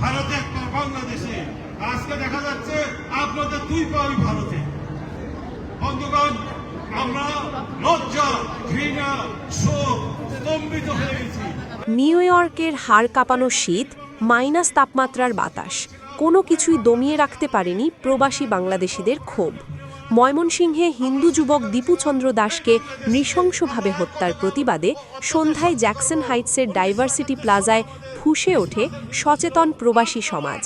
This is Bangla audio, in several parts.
ভারতে বাংলাদেশে। আজকে দেখা যাচ্ছে আপনাদের দুই ভারতে। বন্ধুগণ, আমরা লজ্জা, ঘৃণা, শোক স্তম্ভিত হয়ে গেছি। নিউ ইয়র্কের হাড় কাঁপানো শীত, মাইনাস তাপমাত্রার বাতাস, কোনো কিছুই দমিয়ে রাখতে পারেনি প্রবাসী বাংলাদেশিদের ক্ষোভ। ময়মনসিংহে হিন্দু যুবক দীপুচন্দ্র দাসকে নৃশংসভাবে হত্যার প্রতিবাদে সন্ধ্যায় জ্যাকসন হাইটসের ডাইভার্সিটি প্লাজায় ফুঁসে ওঠে সচেতন প্রবাসী সমাজ।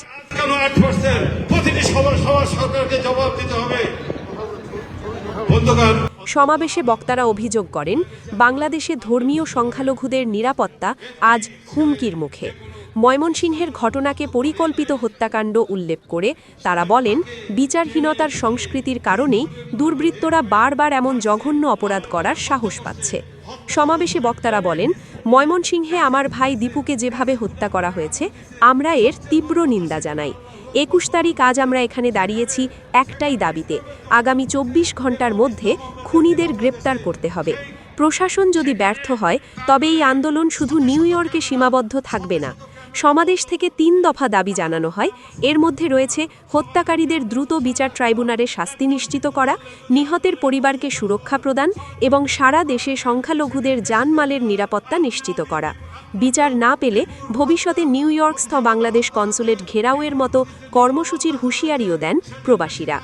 সমাবেশে বক্তারা অভিযোগ করেন বাংলাদেশে ধর্মীয় সংখ্যালঘুদের নিরাপত্তা আজ হুমকির মুখে। ময়মনসিংহের ঘটনাকে পরিকল্পিত হত্যাকাণ্ড উল্লেখ করে তারা বলেন, বিচারহীনতার সংস্কৃতির কারণেই দুর্বৃত্তরা বারবার এমন জঘন্য অপরাধ করার সাহস পাচ্ছে। সমাবেশে বক্তারা বলেন, ময়মনসিংহে আমার ভাই দীপুকে যেভাবে হত্যা করা হয়েছে, আমরা এর তীব্র নিন্দা জানাই। একুশ তারিখ আজ আমরা এখানে দাঁড়িয়েছি একটাই দাবিতে। আগামী চব্বিশ ঘণ্টার মধ্যে খুনিদের গ্রেপ্তার করতে হবে। প্রশাসন যদি ব্যর্থ হয়, তবে এই আন্দোলন শুধু নিউ ইয়র্কে সীমাবদ্ধ থাকবে না। সমাদেশ থেকে তিন দফা দাবি জানানো হয়। এর মধ্যে রয়েছে হত্যাকারীদের দ্রুত বিচার ট্রাইব্যুনালে শাস্তি নিশ্চিত করা, নিহতের পরিবারকে সুরক্ষা প্রদান এবং সারা দেশে সংখ্যালঘুদের জানমালের নিরাপত্তা নিশ্চিত করা। বিচার না পেলে ভবিষ্যতে নিউ ইয়র্কস্থ বাংলাদেশ কনসুলেট ঘেরাওয়ের মতো কর্মসূচির হুঁশিয়ারিও দেন প্রবাসীরা।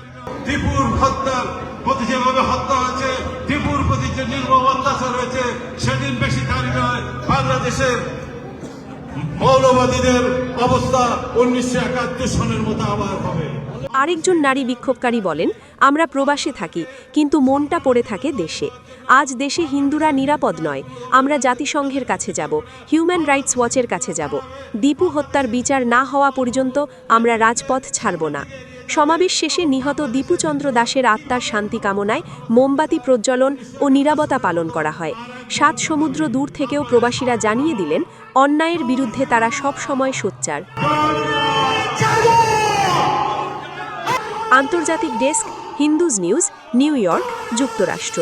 সেদিন বেশি নয়, বাংলাদেশের মৌলবাদীদের অবস্থা উনিশশো একাত্তর সনের মতো আবার হবে। আরেকজন নারী বিক্ষোভকারী বলেন, আমরা প্রবাসে থাকি, কিন্তু মনটা পড়ে থাকে দেশে। আজ দেশে হিন্দুরা নিরাপদ নয়। আমরা জাতিসংঘের কাছে যাব, হিউম্যান রাইটস ওয়াচের কাছে যাব। দীপু হত্যার বিচার না হওয়া পর্যন্ত আমরা রাজপথ ছাড়ব না। সমাবেশ শেষে নিহত দীপুচন্দ্র দাসের আত্মার শান্তি কামনায় মোমবাতি প্রজ্বলন ও নিরাপত্তা পালন করা হয়। সাত সমুদ্র দূর থেকেও প্রবাসীরা জানিয়ে দিলেন অন্যায়ের বিরুদ্ধে তারা সব সময় সোচ্চার। আন্তর্জাতিক desk Hindus news New York যুক্তরাষ্ট্র।